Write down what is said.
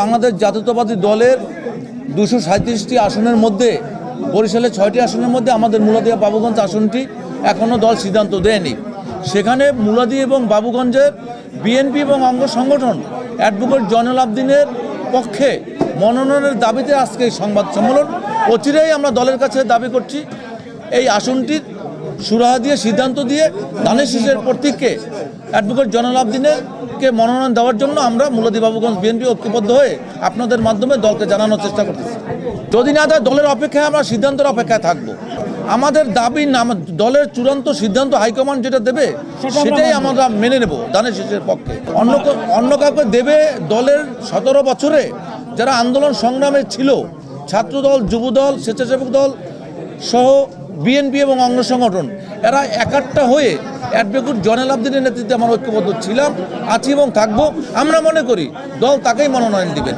বাংলাদেশ জাতীয়তাবাদী দলের দুশো সাঁত্রিশটি আসনের মধ্যে, বরিশালের ছয়টি আসনের মধ্যে আমাদের মুলাদিয়া বাবুগঞ্জ আসনটি এখনও দল সিদ্ধান্ত দেয়নি। সেখানে মুলাদি এবং বাবুগঞ্জের বিএনপি এবং অঙ্গ সংগঠন অ্যাডভোকেট জয়নুল আবদিনের পক্ষে মনোনয়নের দাবিতে আজকে সংবাদ সম্মেলন। অচিরেই আমরা দলের কাছে দাবি করছি, এই আসনটির সুরাহা দিয়ে সিদ্ধান্ত দিয়ে দানের শীষের প্রতীককে অ্যাডভোকেট জয়নুল আবদিনেরকে মনোনয়ন দেওয়ার জন্য আমরা মুলাদি বাবুগঞ্জ বিএনপি ঐক্যবদ্ধ হয়ে আপনাদের মাধ্যমে দলকে জানানোর চেষ্টা করতেছি। যদি না দেয় দলের অপেক্ষায় আমরা সিদ্ধান্তের অপেক্ষায় থাকব। আমাদের দাবি নাম দলের চূড়ান্ত সিদ্ধান্ত হাইকমান্ড যেটা দেবে সেটাই আমরা মেনে নেব দানের শীষের পক্ষে। অন্য অন্য কাউকে দেবে দলের সতেরো বছরে যারা আন্দোলন সংগ্রামে ছিল ছাত্রদল যুবদল স্বেচ্ছাসেবক দল সহ বিএনপি এবং অঙ্গ সংগঠন, এরা একাট্টা হয়ে অ্যাডভোকেট জনেল আবদিনের নেতৃত্বে আমরা ঐক্যবদ্ধ ছিলাম, আছি এবং থাকব। আমরা মনে করি, দল তাকেই মনোনয়ন দিবেন।